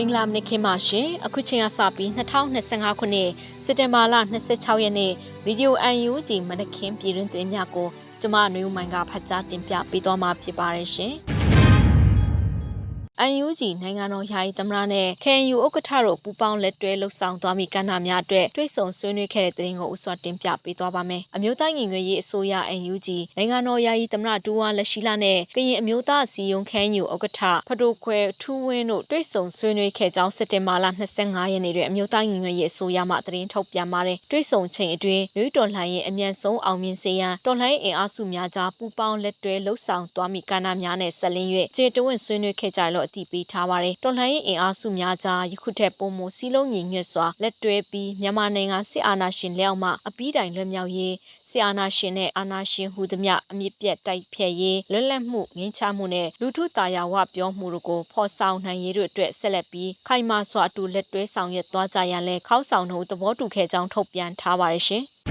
င်္ဂလာမနက်ခင်းပါရှင်အခုချိန်ကစပြီး2025ခုနှစ်စက်တင်ဘာလ26ရက်နေ့ရေဒီယို UNG မနက်ခင်းပြည်တွင်သတင်းများကိုကျမနွေဦးမိုင်ကဖတ်ကြားတင်ပြပေးသွားမှာဖြစ်ပါတယ်ရှင်။ UNG နိုင်ငံတော်ယာယီသမရနဲ့ KNU ဥက္ကဋ္ဌတို့ပူးပေါင်းလက်တွဲလှုပ်ဆောင်သွားမိကဏ္ဍများအတွက်တွေ့ဆုံဆွေးနွေးခဲ့တဲ့သတင်းကိုဥစွာတင်ပြပေးသွားပါမယ်။အမျိုးသားညီညွတ်ရေးအစိုးရ UNG နိုင်ငံတော်ယာယီသမရဒူဝါလက်ရှိလာနဲ့ကရင်အမျိုးသားစီယုံ KNU ဥက္ကဋ္ဌဖတိုခွဲထူးဝင်းတို့တွေ့ဆုံဆွေးနွေးခဲ့ကြောင်းစက်တင်ဘာလ25ရက်နေ့တွင်အမျိုးသားညီညွတ်ရေးအစိုးရမှသတင်းထုတ်ပြန်ပါတယ်။တွေ့ဆုံချိန်အတွင်းလူတော်လှန်ရေးအမြန်ဆုံးအောင်မြင်စေရန်တော်လှန်ရေးအင်အားစုများကြားပူးပေါင်းလက်တွဲလှုပ်ဆောင်သွားမိကဏ္ဍများနဲ့ဆက်လင်း၍ခြေတဝင့်ဆွေးနွေးခဲ့ကြလို့အတည်ပြုထားပါတယ်။တော်လှန်ရေးအင်အားစုများကြားယခုထက်ပိုမိုစီးလုံးညီညွတ်စွာလက်တွဲပြီးမြန်မာနိုင်ငံစစ်အာဏာရှင်လက်အောက်မှအပြီးတိုင်လွတ်မြောက်ရေးစစ်အာဏာရှင်နဲ့အာဏာရှင်ဟူသည်မျှအမြင့်ပြတ်တိုက်ဖျက်ရေးလွတ်လပ်မှုငြိမ်းချမ်းမှုနဲ့လူထုတာယာဝပြောမှုတို့ကိုဖော်ဆောင်နိုင်ရေးတို့အတွက်ဆက်လက်ပြီးခိုင်မာစွာအတူလက်တွဲဆောင်ရွက်သွားကြရန်လဲခောက်ဆောင်တို့သဘောတူခဲ့ကြောင်းထုတ်ပြန်ထားပါတယ်ရှင်။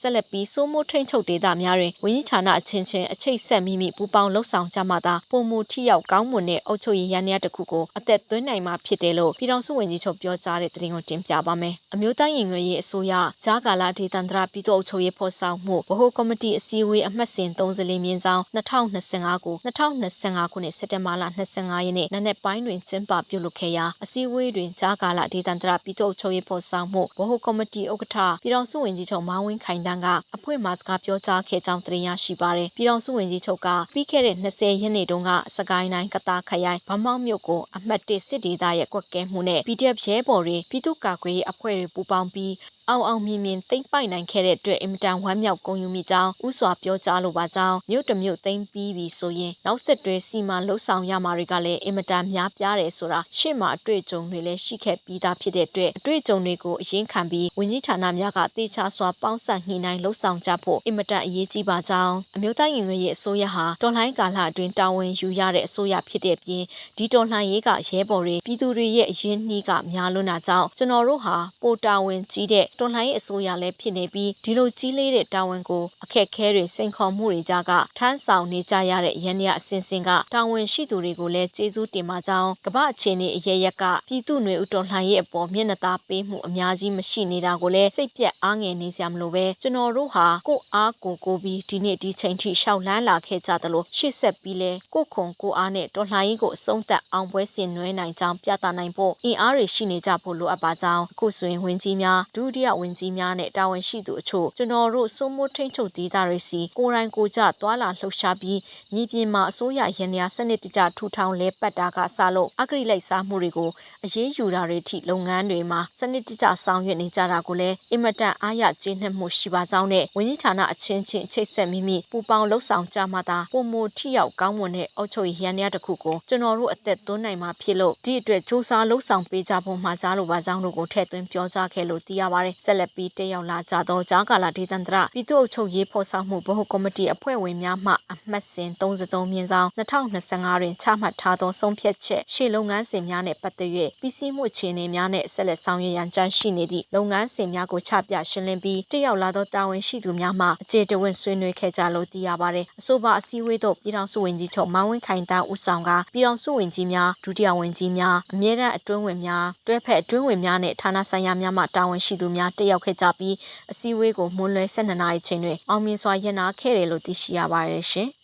ဆက်လက်ပြီးစိုးမိုးထိန်ချုပ်ဒေသများတွင်ဝင်းကြီးဌာနအချင်းချင်းအချိတ်ဆက်မိမိပူပေါင်းလှုပ်ဆောင်ကြမှသာပုံမူထိရောက်ကောင်းမွန်တဲ့အုပ်ချုပ်ရေးရန်ရတစ်ခုကိုအသက်သွင်းနိုင်မှာဖြစ်တယ်လို့ပြည်ထောင်စုဝန်ကြီးချုပ်ပြောကြားတဲ့သတင်းကိုတင်ပြပါမယ်။အမျိုးသားရင်ငွေရေးအစိုးရဂျာကာလာဒေသန္တရပြည်သူ့အုပ်ချုပ်ရေးဖော်ဆောင်မှုဗဟိုကော်မတီအစည်းအဝေးအမှတ်စဉ်34မြင်းဆောင်2025ကို2025ခုနှစ်စက်တင်ဘာလ25ရက်နေ့နနက်ပိုင်းတွင်ကျင်းပပြုလုပ်ခဲ့ရာအစည်းအဝေးတွင်ဂျာကာလာဒေသန္တရပြည်သူ့အုပ်ချုပ်ရေးဖော်ဆောင်မှုဗဟိုကော်မတီဥက္ကဋ္ဌပြည်ထောင်စုဝန်ကြီးချုပ်မောင်ဝင်းခိုင်တန်းက အဖွင့်မှာ စကားပြောကြားခဲ့ကြောင်း သတင်းရရှိပါတယ်။ပြည်ထောင်စုဝန်ကြီးချုပ်က ပြီးခဲ့တဲ့20ရက်နေ့တုန်းကစကိုင်းတိုင်းကတာခရိုင်ဗမောက်မြို့ကို အမှတ်1စစ်ဒေသရဲ့ ကွက်ကဲမှုနဲ့ PDF ရဲဘော်တွေ ပြည်သူ့ကာကွယ်ရေးအဖွဲ့တွေ ပူးပေါင်းပြီး အောင်အောင်မြင်မြင်သိမ့်ပိုက်နိုင်ခဲ့တဲ့အတွက်အင်မတန်ဝမ်းမြောက်ဂုဏ်ယူမိကြောင်းဥစွာပြောကြားလိုပါကြောင်းမြို့တမြို့သိမ့်ပြီးပြီဆိုရင်နောက်ဆက်တွဲစီမံလှုပ်ဆောင်ရမှာတွေကလည်းအင်မတန်များပြားတယ်ဆိုတာရှေ့မှာအတွေ့အကြုံတွေလည်းရှိခဲ့ပြီးသားဖြစ်တဲ့အတွက်အတွေ့အကြုံတွေကိုအရင်ခံပြီးဝန်ကြီးဌာနများကတေချာစွာပေါင်းစပ်ညှိနှိုင်းလှုပ်ဆောင်ကြဖို့အင်မတန်အရေးကြီးပါကြောင်းအမျိုးသားရင်ငွေရေးအစိုးရဟာတော်လှန်ကာလအတွင်းတာဝန်ယူရတဲ့အစိုးရဖြစ်တဲ့ပြင်ဒီတော်လှန်ရေးကရဲဘော်တွေပြည်သူတွေရဲ့အရင်းနှီးကများလွန်းတာကြောင့်ကျွန်တော်တို့ဟာပိုတာဝန်ကြီးတဲ့တော်လှန်ရေးအစိုးရလည်းဖြစ်နေပြီးဒီလိုကြီးလေးတဲ့တာဝန်ကိုအခက်ခဲတွေစိန်ခေါ်မှုတွေကြားကထမ်းဆောင်နေကြရတဲ့ရန်ရအစဉ်စဉ်ကတာဝန်ရှိသူတွေကိုလည်းကျေးဇူးတင်ပါကြောင်းကမ္ဘာအခြေအနေအရရက်ကပြည်သူ့ຫນွေဥတော်လှန်ရေးအပေါ်မျက်နှာသာပေးမှုအများကြီးမရှိနေတာကိုလည်းစိတ်ပြက်အားငယ်နေစရာမလိုပဲကျွန်တော်တို့ဟာကိုအားကိုကိုပြီးဒီနေ့ဒီချိန်ထိရှောက်လန်းလာခဲ့ကြသလိုရှေ့ဆက်ပြီးလဲကိုခုံကိုအားနဲ့တော်လှန်ရေးကိုအဆုံးသတ်အောင်ပွဲဆင်နွှဲနိုင်ကြောင်းပြသနိုင်ဖို့အင်အားတွေရှိနေကြဖို့လိုအပ်ပါကြောင်းအခုဆိုရင်ဝင်ကြီးများဒုတိယဝင်ကြီးများနဲ့တာဝန်ရှိသူအချို့ကျွန်တော်တို့စိုးမိုးထိန်ချုပ်ဒေသတွေစီကိုယ်တိုင်ကိုကြသွာလာလှုပ်ရှားပြီးမြေပြင်မှာအစိုးရရန်ရာစနစ်တကျထူထောင်လဲပတ်တာကစလို့အဂရိလိုက်စားမှုတွေကိုအရေးယူတာတွေထိလုပ်ငန်းတွေမှာစနစ်တကျဆောင်ရွက်နေကြတာကိုလည်းအင်မတန်အားရကျေနပ်မှုရှိပါကြောင်းနဲ့ဝန်ကြီးဌာနအချင်းချင်းချိတ်ဆက်မိမိပူပေါင်းလှုပ်ဆောင်ကြမှသာပုံမထိရောက်ကောင်းမွန်တဲ့အုပ်ချုပ်ရေးရန်ရာတစ်ခုကိုကျွန်တော်တို့အသက်သွင်းနိုင်မှာဖြစ်လို့ဒီအတွက်စူးစမ်းလှုပ်ဆောင်ပေးကြဖို့မှာကြားလိုပါကြောင်းတို့ကိုထည့်သွင်းပြောကြားခဲ့လို့သိရပါတယ်ဆက်လက်ပြီးတက်ရောက်လာကြသောကြားကာလဒေသန္တရပြည်သူ့အုပ်ချုပ်ရေးဖော်ဆောင်မှုဗဟိုကော်မတီအဖွဲ့ဝင်များမှအမှတ်စဉ်33မြင်းဆောင်2025တွင်ချမှတ်ထားသောဆုံးဖြတ်ချက်ရှေ့လုပ်ငန်းစဉ်များနှင့်ပတ်သက်၍ပြည်စည်းမှုအခြေအနေများနှင့်ဆက်လက်ဆောင်ရွက်ရန်ကြံရှိနေသည့်လုပ်ငန်းစဉ်များကိုချပြရှင်းလင်းပြီးတက်ရောက်လာသောတာဝန်ရှိသူများမှအခြေတဝင့်ဆွေးနွေးခဲ့ကြလို့သိရပါတယ်အဆိုပါအစည်းအဝေးသို့ပြည်ထောင်စုဝန်ကြီးချုပ်မောင်ဝင်းခိုင်တန်းဦးဆောင်ကပြည်ထောင်စုဝန်ကြီးများဒုတိယဝန်ကြီးများအမြဲတမ်းအတွင်းဝင်များတွဲဖက်အတွင်းဝင်များနဲ့ဌာနဆိုင်ရာများမှတာဝန်ရှိသူများတက်ရောက်ခဲ့ကြပြီးအစည်းအဝေးကိုမွန်းလွဲ12နာရီချိန်တွင်အောင်မြင်စွာရန်နာခဲ့တယ်လို့သိရှိရပါတယ်ရှင်။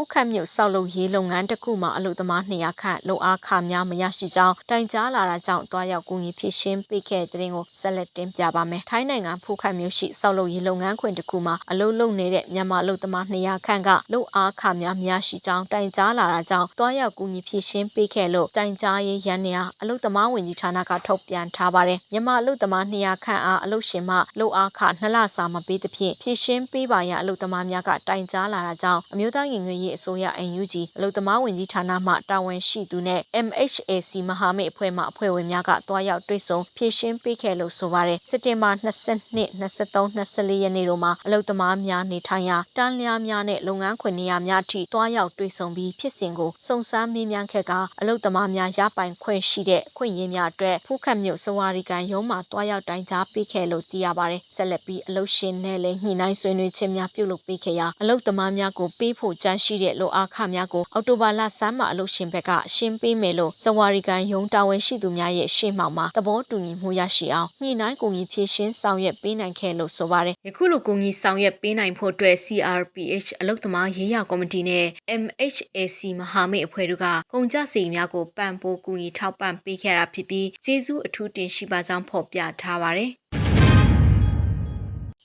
ဖူးခတ်မြို့ဆောက်လုပ်ရေးလုပ်ငန်းတစ်ခုမှာအလုပ်သမား200ခန့်လုံအားခများမရရှိကြောင်းတိုင်ကြားလာတာကြောင့်တွားရောက်ကူညီဖြစ်ရှင်းပေးခဲ့တဲ့တဲ့ရင်ကိုဆက်လက်တင်ပြပါမယ်။ထိုင်းနိုင်ငံဖူးခတ်မြို့ရှိဆောက်လုပ်ရေးလုပ်ငန်းခွင်တစ်ခုမှာအလုပ်လုပ်နေတဲ့မြန်မာအလုပ်သမား200ခန့်ကလုံအားခများမရရှိကြောင်းတိုင်ကြားလာတာကြောင့်တွားရောက်ကူညီဖြစ်ရှင်းပေးခဲ့လို့တိုင်ကြားရေးရန်နေအလုပ်သမားဝင်ကြီးဌာနကထုတ်ပြန်ထားပါတယ်။မြန်မာအလုပ်သမား200ခန့်အားအလုပ်ရှင်မှလုံအားခနှစ်လစာမပေးသဖြင့်ဖြစ်ရှင်းပေးပါရန်အလုပ်သမားများကတိုင်ကြားလာတာကြောင့်အမျိုးသားရင်ငွေရေးအစိုးရ NUG အလုပ်သမားဝန်ကြီးဌာနမှ တာဝန်ရှိသူနဲ့ MHAC မဟာမိတ်အဖွဲ့မှ အဖွဲ့ဝင်များကတွားရောက်တွေ့ဆုံ ဖြည့်ရှင်းပေးခဲ့လို့ဆိုပါတယ် စက်တင်ဘာ22 23 24ရက်နေ့တို့မှာ အလုပ်သမားများနေထိုင်ရာ တန်းလျားများနဲ့ လုပ်ငန်းခွင်နေရာများထိတွားရောက်တွေ့ဆုံပြီး ဖြစ်စဉ်ကို စုံစမ်းမေးမြန်းခဲ့ကအလုပ်သမားများ ရပိုင်ခွင့်ရှိတဲ့ အခွင့်အရေးများအတွက် ဖူးခတ်မြို့စဝါရီကန်ရုံးမှတွားရောက်တိုင်ကြားပေးခဲ့လို့ သိရပါတယ် ဆက်လက်ပြီး အလုပ်ရှင်နဲ့လည်း ညှိနှိုင်းဆွေးနွေးခြင်းများ ပြုလုပ်ပေးခဲ့ရာ အလုပ်သမားများကို ပေးဖို့ကြံရှိတဲ့လိုအားခများကိုအော်တိုဘာလဆန်းမှာအလို့ရှင်ဘက်ကရှင်းပေးမယ်လို့ဇဝါရီကန်ယုံတာဝန်ရှိသူများရဲ့ရှေ့မှောက်မှာသဘောတူညီမှုရရှိအောင်ညှိနှိုင်းကူညီဖြည့်ရှင်းဆောင်ရွက်ပေးနိုင်ခဲ့လို့ဆိုပါတယ်ယခုလိုကူညီဆောင်ရွက်ပေးနိုင်ဖို့အတွက် CRPH အလုသမားရေးရာကော်မတီနဲ့ MHAC မဟာမိတ်အဖွဲ့တို့ကကုန်ကြစီများကိုပံ့ပိုးကူညီထောက်ပံ့ပေးခဲ့တာဖြစ်ပြီးကျေးဇူးအထူးတင်ရှိပါကြောင်းဖော်ပြထားပါတယ်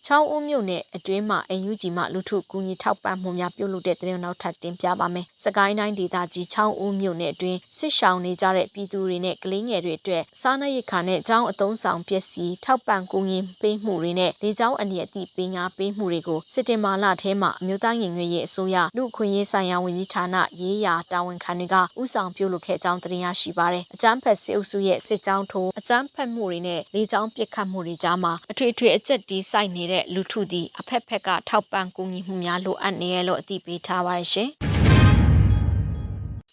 ချောင်းဦးမြို့နယ်အတွင်းမှာအယူကြီးမှလူထုကူညီထောက်ပံ့မှုများပြုလုပ်တဲ့တဲ့နောက်ထပ်တင်ပြပါမယ်။စကိုင်းတိုင်းဒေသကြီးချောင်းဦးမြို့နယ်အတွင်းစစ်ရှောင်နေကြတဲ့ပြည်သူတွေနဲ့ကလေးငယ်တွေအတွက်စားနပ်ရိက္ခာနဲ့အကြောင်းအသုံးဆောင်ပစ္စည်းထောက်ပံ့ကူညီပေးမှုတွေနဲ့လေကြောင်းအန္တရာယ်အသိပေးညာပေးမှုတွေကိုစစ်တင်မာလထဲမှာအမျိုးသားညီညွတ်ရေးအစိုးရလူခွင့်ရေးဆိုင်ရာဝန်ကြီးဌာနရေးရာတာဝန်ခံတွေကဥဆောင်ပြုလုပ်ခဲ့ကြောင်းတင်ရရှိပါတယ်။အကြမ်းဖက်စစ်အုပ်စုရဲ့စစ်ကြောင်းထိုးအကြမ်းဖက်မှုတွေနဲ့လေကြောင်းပစ်ခတ်မှုတွေကြားမှာအထွေထွေအကျက်တီးစိုက်နေတဲ့လူထုသည်အဖက်ဖက်ကထောက်ပံ့ကူညီမှုများလိုအပ်နေရလို့အသိပေးထားပါရှင်။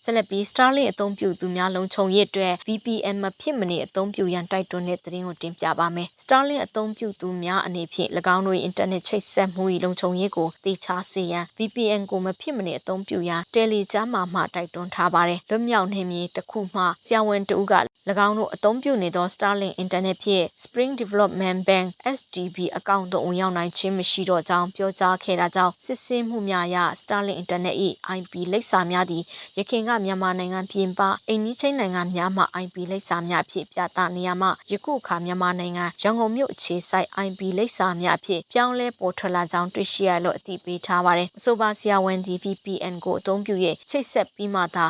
ဆက်လက်ပြီး Starlink အသုံးပြုသူများလုံခြုံရေးအတွက် VPN မဖြစ်မနေအသုံးပြုရန်တိုက်တွန်းတဲ့သတင်းကိုတင်ပြပါမယ်။ Starlink အသုံးပြုသူများအနေဖြင့်၎င်းတို့၏အင်တာနက်ချိတ်ဆက်မှု၏လုံခြုံရေးကိုသေချာစေရန် VPN ကိုမဖြစ်မနေအသုံးပြုရန် Telegram မှတိုက်တွန်းထားပါတယ်။လွတ်မြောက်နေမည်တစ်ခုမှဆရာဝန်တဦးက၎င်းတို့အသုံးပြုနေသော Starlink Internet ဖြင့် Spring Development Bank SDB အကောင့်သို့ဝင်ရောက်နိုင်ခြင်းမရှိတော့ကြောင်းပြောကြားခဲ့တာကြောင့်စစ်ဆေးမှုများအရ Starlink Internet ၏ IP လိပ်စာများသည်ရခိုင်ကမြန်မာနိုင်ငံပြင်ပအိမ်နီးချင်းနိုင်ငံများမှ IP လိပ်စာများဖြင့်ပြသနေရမှယခုအခါမြန်မာနိုင်ငံရန်ကုန်မြို့အခြေစိုက် IP လိပ်စာများဖြင့်ပြောင်းလဲပေါ်ထွက်လာကြောင်းတွေ့ရှိရလို့အသိပေးထားပါတယ်။အဆိုပါဆရာဝန်ဒီ VPN ကိုအသုံးပြု၍ချိတ်ဆက်ပြီးမှသာ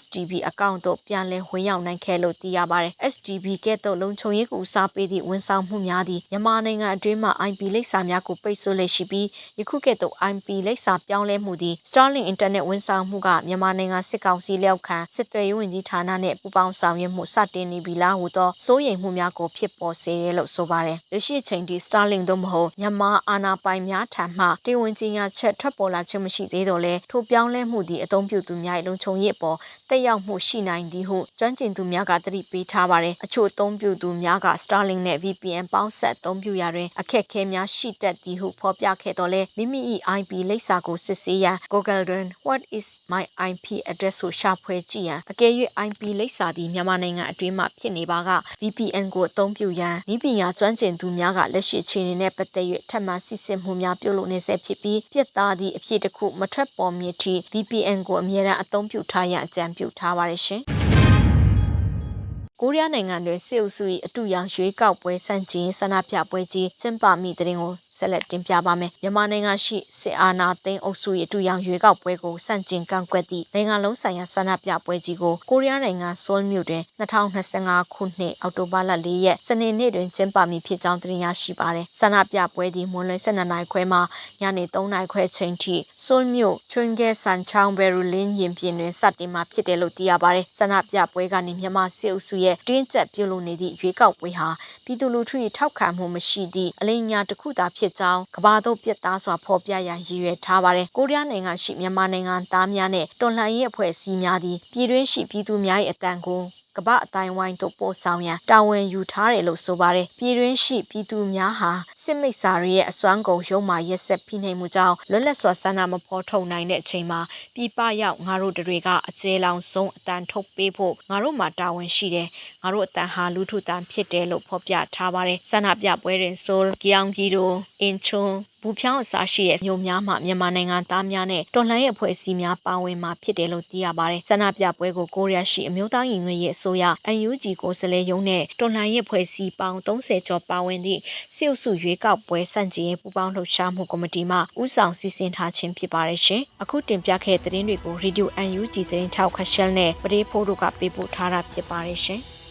SDB အကောင့်သို့ပြန်လည်ဝင်ရောက်နိုင်ခဲ့လို့သိရပါတယ် SDB ကဲ့သို့လုံခြုံရေးကိုစားပေးသည့်ဝန်ဆောင်မှုများသည်မြန်မာနိုင်ငံအတွင်းမှ IP လိပ်စာများကိုပိတ်ဆို့လက်ရှိပြီးယခုကဲ့သို့ IP လိပ်စာပြောင်းလဲမှုသည် Starlink Internet ဝန်ဆောင်မှုကမြန်မာနိုင်ငံစစ်ကောင်စီလက်အောက်ခံစစ်သွေးရေးဝန်ကြီးဌာနနှင့်ပူးပေါင်းဆောင်ရွက်မှုစတင်နေပြီလားဟုသောစိုးရိမ်မှုများကိုဖြစ်ပေါ်စေတယ်လို့ဆိုပါတယ်။လက်ရှိချိန်ထိ Starlink သို့မဟုတ်မြန်မာအာဏာပိုင်များထံမှတေဝန်ကြီးညာချက်ထွက်ပေါ်လာခြင်းမရှိသေးတော့လဲထိုပြောင်းလဲမှုသည်အသုံးပြုသူများ၏လုံခြုံရေးအပေါ်တက်ရောက်မှုရှိနိုင်သည်ဟုကျွမ်းကျင်သူများကသတိပေးထားပါတယ်။အချို့အသုံးပြုသူများက Starlink နဲ့ VPN ပေါင်းဆက်အသုံးပြုရာတွင်အခက်အခဲများရှိတတ်သည်ဟုဖော်ပြခဲ့တော့လဲမိမိ၏ IP လိပ်စာကိုစစ်ဆေးရန် Google တွင် What is my IP address ကိုရှာဖွေကြည့်ရန်အကယ်၍ IP လိပ်စာသည်မြန်မာနိုင်ငံအတွင်းမှဖြစ်နေပါက VPN ကိုအသုံးပြုရန်ဤပညာကျွမ်းကျင်သူများကလက်ရှိအခြေအနေနဲ့ပတ်သက်၍ထပ်မံစစ်ဆေးမှုများပြုလုပ်နေဆဲဖြစ်ပြီးပြစ်သားသည့်အဖြစ်တစ်ခုမထွက်ပေါ်မည်ထိ VPN ကိုအမြဲတမ်းအသုံးပြုထားရန်အကြံပြုထားပါတယ်ရှင်။ကိုရီးယားနိုင်ငံတွင်စစ်အုပ်စု၏အတူရောင်ရွေးကောက်ပွဲစန့်ကျင်ဆန္ဒပြပွဲကြီးကျင်းပမိတဲ့တင်ကို ဆက်လက်တင်ပြပါမယ်။မြန်မာနိုင်ငံရှိစစ်အာဏာသိမ်းအုပ်စုရဲ့အတူရောင်ရွေးကောက်ပွဲကိုစန့်ကျင်ကန့်ကွက်သည့်နိုင်ငံလုံးဆိုင်ရာဆန္ဒပြပွဲကြီးကိုကိုရီးယားနိုင်ငံဆိုးလ်မြို့တွင်2025ခုနှစ်အောက်တိုဘာလ4ရက်စနေနေ့တွင်ကျင်းပမည်ဖြစ်ကြောင်းသိရရှိပါတယ်။ဆန္ဒပြပွဲသည်မွန်းလွဲ12နာရီခွဲမှညနေ3နာရီခွဲချိန်ထိဆိုးလ်မြို့ချွန်ဂဲဆန်ချောင်းဘယ်ရူလင်းရင်ပြင်တွင်စတင်မှာဖြစ်တယ်လို့သိရပါတယ်။ဆန္ဒပြပွဲကနေမြန်မာစစ်အုပ်စုရဲ့တင်းကျပ်ပြုလုပ်နေသည့်ရွေးကောက်ပွဲဟာပြည်သူလူထု၏ထောက်ခံမှုမရှိသည့်အလိညာတစ်ခုသာဖြစ်ကြောင်းကဘာသို့ပြတ်သားစွာဖော်ပြရန်ရည်ရွယ်ထားပါတယ်။ကိုရီးယားနိုင်ငံရှိမြန်မာနိုင်ငံသားများနဲ့တော်လှန်ရေးအဖွဲ့အစည်းများသည်ပြည်တွင်းရှိပြည်သူများ၏အတန်ကိုကပအတိုင်းဝိုင်းတို့ပို့ဆောင်ရန်တာဝန်ယူထားတယ်လို့ဆိုပါတယ်။ပြည်တွင်းရှိပြည်သူများဟာစစ်မိတ်ဆာတွေရဲ့အစွမ်းကုန်ရုံမာရက်ဆက်ဖိနှိပ်မှုကြောင့်လွတ်လပ်စွာဆန္ဒမဖော်ထုတ်နိုင်တဲ့အချိန်မှာပြည်ပရောက်ငါတို့တွေကအကျဲလောင်ဆုံးအတန်ထုတ်ပေးဖို့ငါတို့မှာတာဝန်ရှိတယ်။ငါတို့အတန်ဟာလူထုတန်ဖြစ်တယ်လို့ဖော်ပြထားပါတယ်။ဆန္ဒပြပွဲတွင်ဆိုလ်ကီယောင်ဂီတိုအင်ချွန်ဘူဖြောင်းအစားရှိတဲ့မြို့များမှာမြန်မာနိုင်ငံသားများနဲ့တော်လှန်ရေးအဖွဲ့အစည်းများပါဝင်မှာဖြစ်တယ်လို့သိရပါတယ်။ဆန္ဒပြပွဲကိုကိုရီးယားရှိအမျိုးသားညီညွတ်ရေးအစိုးရ UNG ကိုစလဲရုံးနဲ့တော်လှန်ရေးအဖွဲ့အစည်းပေါင်း30ကျော်ပါဝင်သည့်စစ်အုပ်စုရွေးကောက်ပွဲစန့်ကျင်ရေးပူးပေါင်းလှုပ်ရှားမှုကော်မတီမှဦးဆောင်စီစဉ်ထားခြင်းဖြစ်ပါတယ်ရှင်။အခုတင်ပြခဲ့တဲ့သတင်းတွေကို Radio UNG သတင်းထောက်ခရှယ်နဲ့ပရိဖိုးတို့ကပေးပို့ထားတာဖြစ်ပါတယ်ရှင်။